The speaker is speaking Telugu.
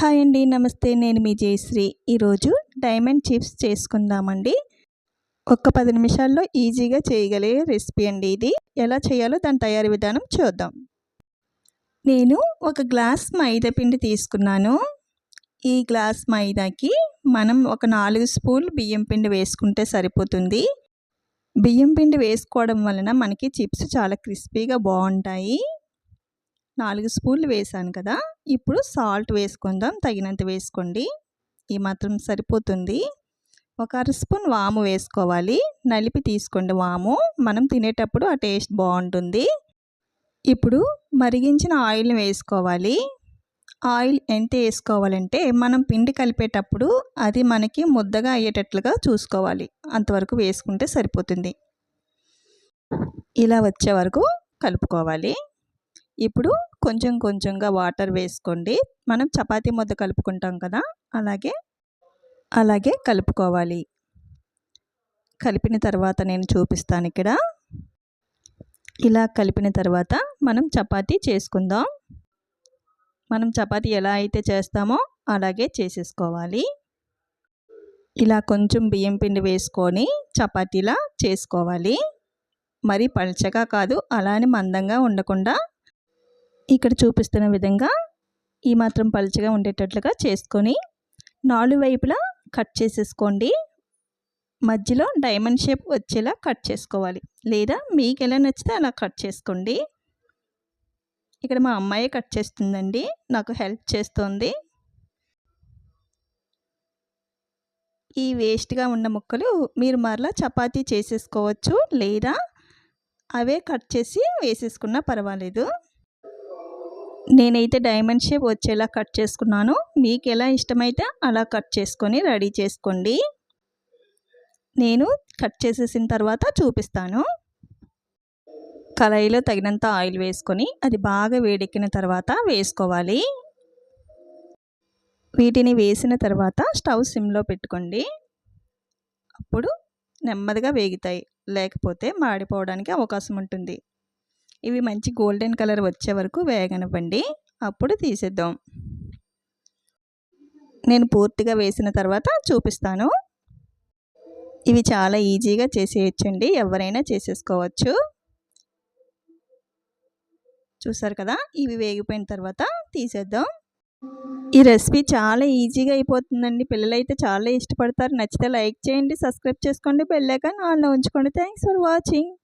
హాయ్ అండి నమస్తే. నేను మీ జయశ్రీ. ఈరోజు డైమండ్ చిప్స్ చేసుకుందామండి. ఒక్క పది నిమిషాల్లో ఈజీగా చేయగలిగే రెసిపీ అండి ఇది. ఎలా చేయాలో దాని తయారీ విధానం చూద్దాం. నేను ఒక గ్లాస్ మైదా పిండి తీసుకున్నాను. ఈ గ్లాస్ మైదాకి మనం ఒక నాలుగు స్పూన్ బియ్యం పిండి వేసుకుంటే సరిపోతుంది. బియ్యం పిండి వేసుకోవడం వలన మనకి చిప్స్ చాలా క్రిస్పీగా బాగుంటాయి. నాలుగు స్పూన్లు వేసాను కదా ఇప్పుడు సాల్ట్ వేసుకుందాం తగినంత వేసుకోండి. ఈ మాత్రం సరిపోతుంది. ఒక అర స్పూన్ వాము వేసుకోవాలి. నలిపి తీసుకోండి వాము. మనం తినేటప్పుడు ఆ టేస్ట్ బాగుంటుంది. ఇప్పుడు మరిగించిన ఆయిల్ని వేసుకోవాలి. ఆయిల్ ఎంత వేసుకోవాలంటే మనం పిండి కలిపేటప్పుడు అది మనకి ముద్దగా అయ్యేటట్లుగా చూసుకోవాలి. అంతవరకు వేసుకుంటే సరిపోతుంది. ఇలా వచ్చే వరకు కలుపుకోవాలి. ఇప్పుడు కొంచెం కొంచెంగా వాటర్ వేసుకోండి. మనం చపాతీ ముద్ద కలుపుకుంటాం కదా? అలాగే అలాగే కలుపుకోవాలి. కలిపిన తర్వాత నేను చూపిస్తాను ఇక్కడ. ఇలా కలిపిన తర్వాత మనం చపాతీ చేసుకుందాం. మనం చపాతీ ఎలా అయితే చేస్తామో అలాగే చేసేసుకోవాలి. ఇలా కొంచెం బియ్యం పిండి వేసుకొని చపాతీలా చేసుకోవాలి. మరి పల్చగా కాదు అలానే మందంగా ఉండకుండా ఇక్కడ చూపిస్తున్న విధంగా ఈ మాత్రం పలుచగా ఉండేటట్లుగా చేసుకొని నాలుగు వైపులా కట్ చేసేసుకోండి. మధ్యలో డైమండ్ షేప్ వచ్చేలా కట్ చేసుకోవాలి. లేదా మీకు ఎలా నచ్చితే అలా కట్ చేసుకోండి. ఇక్కడ మా అమ్మాయి కట్ చేస్తుందండి. నాకు హెల్ప్ చేస్తుంది. ఈ వేస్ట్గా ఉన్న ముక్కలు మీరు మరలా చపాతీ చేసేసుకోవచ్చు. లేదా అవే కట్ చేసి వేసేసుకున్నా పర్వాలేదు. నేనైతే డైమండ్ షేప్ వచ్చేలా కట్ చేసుకున్నాను. మీకు ఎలా ఇష్టమైతే అలా కట్ చేసుకొని రెడీ చేసుకోండి. నేను కట్ చేసేసిన తర్వాత చూపిస్తాను. కళాయిలో తగినంత ఆయిల్ వేసుకొని అది బాగా వేడెక్కిన తర్వాత వేసుకోవాలి. వీటిని వేసిన తర్వాత స్టవ్ సిమ్లో పెట్టుకోండి. అప్పుడు నెమ్మదిగా వేగుతాయి. లేకపోతే మాడిపోవడానికి అవకాశం ఉంటుంది. ఇవి మంచి గోల్డెన్ కలర్ వచ్చే వరకు వేగనివ్వండి. అప్పుడు తీసేద్దాం. నేను పూర్తిగా వేసిన తర్వాత చూపిస్తాను. ఇవి చాలా ఈజీగా చేసేయచ్చండి. ఎవరైనా చేసేసుకోవచ్చు. చూసారు కదా? ఇవి వేగిపోయిన తర్వాత తీసేద్దాం. ఈ రెసిపీ చాలా ఈజీగా అయిపోతుందండి. పిల్లలైతే చాలా ఇష్టపడతారు. నచ్చితే లైక్ చేయండి సబ్స్క్రైబ్ చేసుకోండి. బెల్లైకాన్ ఆన్లో ఉంచుకోండి. Thanks for watching.